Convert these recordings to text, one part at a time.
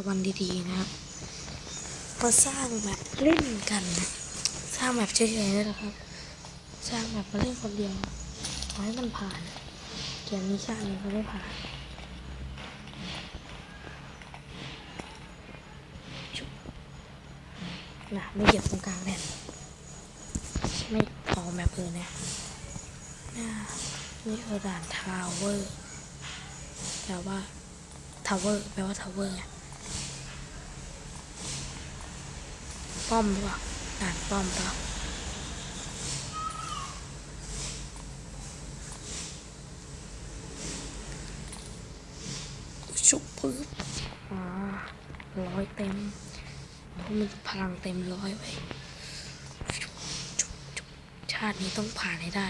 กับวันดีๆนะครับมาสร้างแบบเล่นกันนะสร้างแบบเฉยๆนี่แหละครับ สร้างแบบมาเล่นคนเดียวขอให้มันผ่านเกมนี้ชาตินี้ก็ไม่ผ่านนะไม่เหยียบตรงกลางแน่นไม่ออแบบอื่นนะอ่านี่คือด่านทาวเวอร์แปลว่าทาวเวอร์แปลว่าทาวเวอร์ไง ป้อมหรือเปล่าด่านป้อมเปล่าชุบปึ๊บอ่าร้อยเต็มเพราะมันพลังเต็มร้อยไว้ชุบชุบชุบชาตินี้ต้องผ่านให้ได้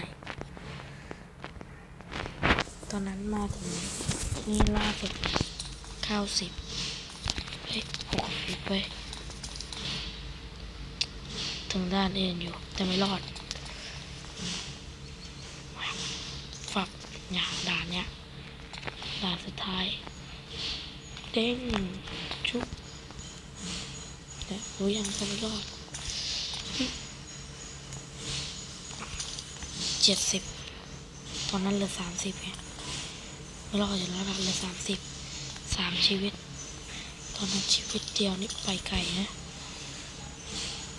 ตอนนั้นมาถึงนี่ล่าสุดเก้าสิบเฮ้ยหกสิบไป ถึงด้านเอ็นอยู่ แต่ไม่รอดฝักเนี่ยด่านเนี่ยด่านสุดท้าย เด้งชุบแต่รู้ยังก็ไม่รอดเจ็ดสิบตอนนั้นเหลือสามสิบไงไม่รอดอยู่แล้วเหลือสามสิบสามชีวิต ตอนนั้นชีวิตเดียวนี่ไปไกลนะเฮ้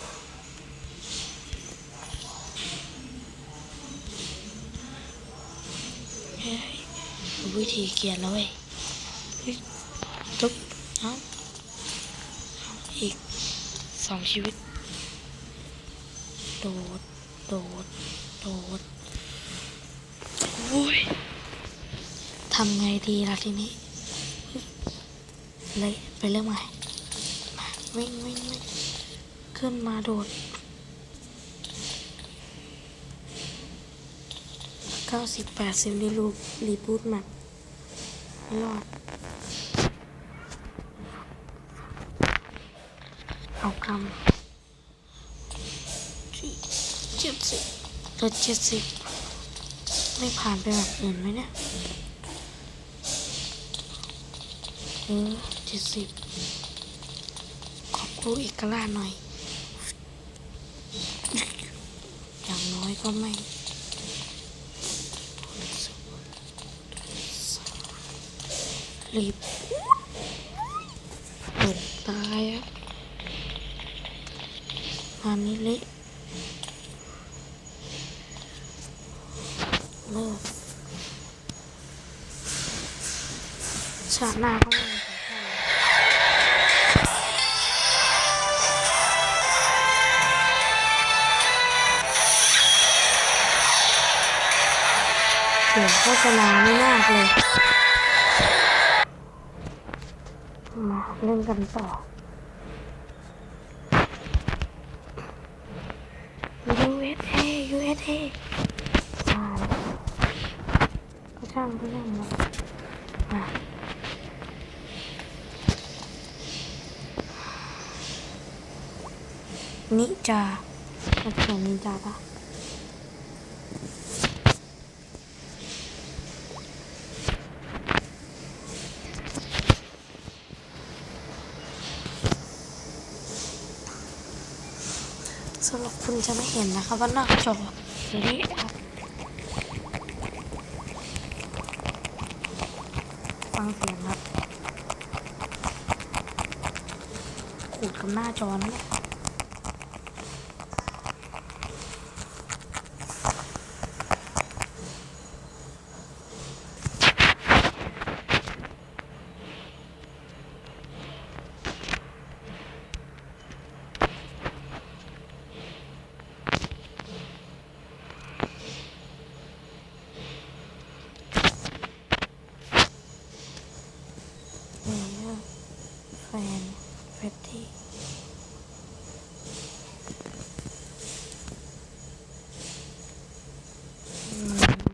ยรู้ วิธีเกียนแล้วเว้ยทุบเอาอาอีกสองชีวิต โดด โดด โดดโอ้ยทำไงดีล่ะทีนี้ เลยไปเริ่มใหม่มาวิ่งวิ่งวิ่งขึ้นมาโดด เก้าสิบแปดสิบรีลูปรีบูทแมปไม่รอด เอากำเจ็ดสิบเหลือเจ็ดสิบไม่ผ่านไปแบบอื่นไหมเนี่ยเออเจ็ดสิบขอบรู้เอกราหน่อย อย่างน้อยก็ไม่ รีบเปิดตายอะอันนี้เละเลิกชาติหน้าก็ไม่มีของใครเสียงโฆษณาไม่มากเลย มาเล่นกันต่อ USA USA อ่าก็ช่างก็ช่างมามานิจามันเขียนนิจาปะ สำหรับคุณจะไม่เห็นนะคะว่าหน้าจอเละครับฟังเสียงครับขูดกับหน้าจอนั่นแหละนี่แฟนเฟตตี้อืม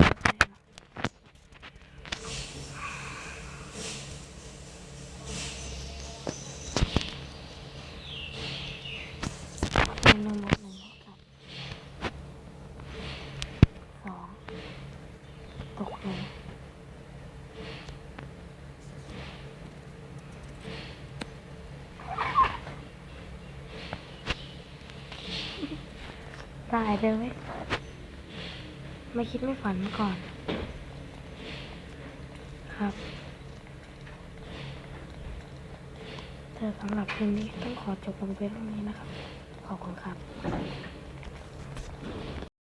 หนึ่งหนึ่งบวกหนึ่งเท่ากับสองตกหนึ่ง ตายเลยไม่คิดไม่ฝันมาก่อน ครับ เธอสำหรับคืนนี้ต้องขอจบลงไปเท่านี้นะครับ ขอบคุณครับ